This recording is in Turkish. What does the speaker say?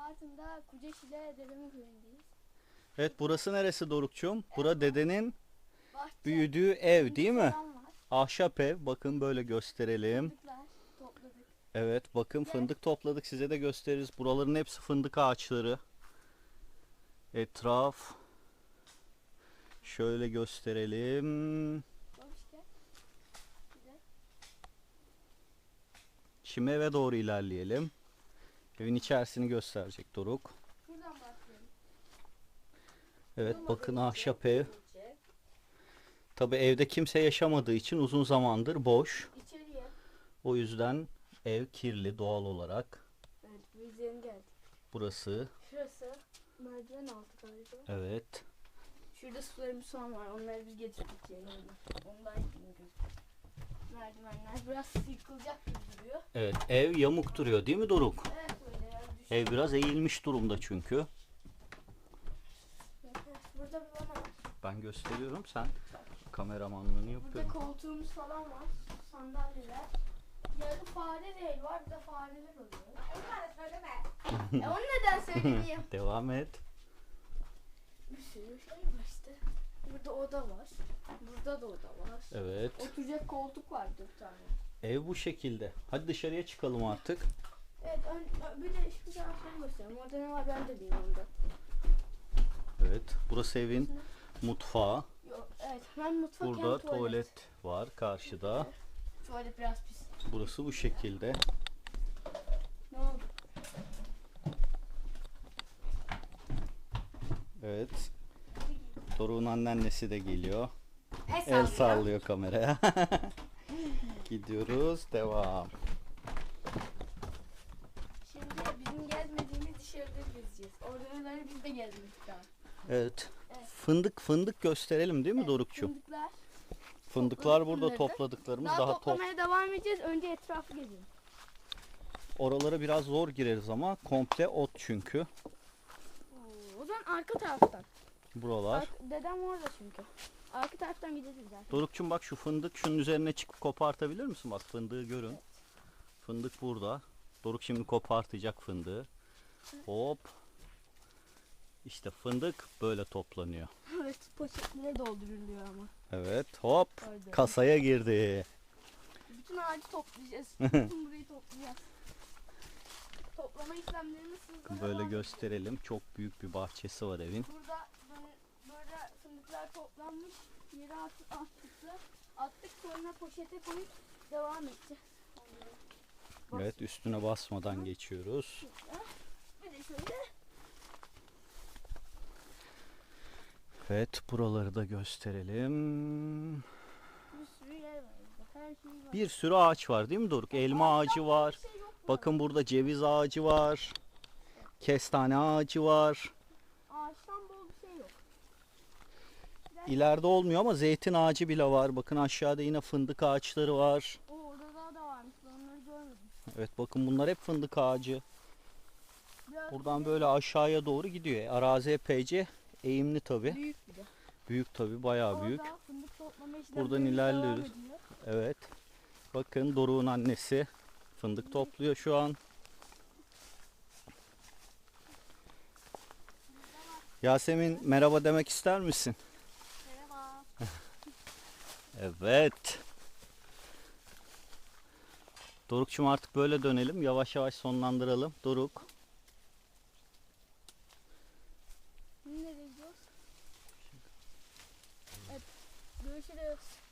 Bartın'da Kuceş ile dedemin köyündeyiz. Evet burası neresi Dorukçum? Bura dedenin Bahçe. büyüdüğü ev değil mi? Ahşap ev. Bakın böyle gösterelim. Fındıklar topladık. Evet bakın fındık topladık size de gösteririz. Buraların hepsi fındık ağaçları. Etraf. Şöyle gösterelim. Babiş gel. Güzel. Şimdi eve doğru ilerleyelim. Evin içerisini gösterecek Doruk. Buradan başlayalım. Evet bakın ahşap ev. Tabi evde kimse yaşamadığı için uzun zamandır boş. İçeriye. O yüzden ev kirli doğal olarak. Evet biz yeni geldik. Burası. Şurası merdiven altı galiba. Evet. Şurada sularımız falan var. Onları biz getirdik yeni ondan. Gidiyoruz. Merdivenler biraz yıkılacak gibi duruyor. Evet ev yamuk duruyor değil mi Doruk? Evet. Ev biraz eğilmiş durumda çünkü. Burada var. Ben gösteriyorum sen kameramanlığını Burada yapıyorsun. koltuğumuz falan var. Sandalyeler. Yarı fare değil var. Bir de fareler oluyor. Onları söyleme. e onu neden söyleyeyim? Devam et. bir sürü şey var işte. Burada oda var. Burada da oda var. Evet. Oturacak koltuk var dört tane. Ev bu şekilde. Hadi dışarıya çıkalım artık. Ön, bir de şu tarafları göstereyim. Orada ne var ben de bilmiyorum onda. Evet. Burası evin mutfağı. Yok, evet hem mutfak Burada tuvalet. tuvalet var karşıda. Tuvalet biraz pis. Burası bu şekilde. Ne oldu? Evet. Doruk'un anneannesi de geliyor. El El sallıyor. sallıyor kameraya. Gidiyoruz. Devam. Şimdi bizim gezeceğiz. Oradaları biz de gezmedik daha. Evet. Evet. Fındık fındık gösterelim değil mi Evet, Dorukçum? Fındıklar. Fındıklar burada topladıklarımız Daha, daha top. toplamaya devam edeceğiz. Önce etrafı gezelim. Oralara biraz zor gireriz ama komple ot çünkü. Oo, o zaman arka taraftan. Buralar. Arka- dedem orada çünkü. Arka taraftan gideceğiz zaten. Dorukçum bak şu fındık şunun üzerine çıkıp kopartabilir misin? Bak fındığı görün. Fındık burada. Doruk şimdi kopartacak fındığı. Hop. İşte fındık böyle toplanıyor. evet poşetlere dolduruluyor ama. Evet hop. Orada. Kasaya girdi. Bütün ağacı toplayacağız. Bütün burayı toplayacağız. Toplama işlemlerini hızla Böyle devam gösterelim. Çok büyük bir bahçesi var evin. Burada böyle, böyle fındıklar toplanmış. Yere attık, attık, attık sonra poşete koyup devam edeceğiz. Evet üstüne basmadan geçiyoruz. Bir de şöyle Evet buraları da gösterelim. bir sürü yer var burada. Her şey var. Bir sürü ağaç var değil mi Doruk? Elma ağacı var. Şey? Bakın burada ceviz ağacı var. Kestane ağacı var. Ağaçtan bol bir şey yok. İleride olmuyor ama zeytin ağacı bile var. Bakın aşağıda yine fındık ağaçları var. Orada daha da varmış. Ben onları görmedim. Evet bakın bunlar hep fındık ağacı. Biraz Buradan böyle aşağıya doğru gidiyor. Arazi epeyce eğimli tabi. büyük bir de. Büyük tabi bayağı büyük. Fındık toplama Buradan ilerliyoruz. Evet. Bakın Doruk'un annesi fındık topluyor şu an. Yasemin merhaba demek ister misin? Merhaba. Evet. Dorukçum artık böyle dönelim. Yavaş yavaş sonlandıralım. Doruk. Şimdi nereye gidiyoruz? Evet. Görüşürüz.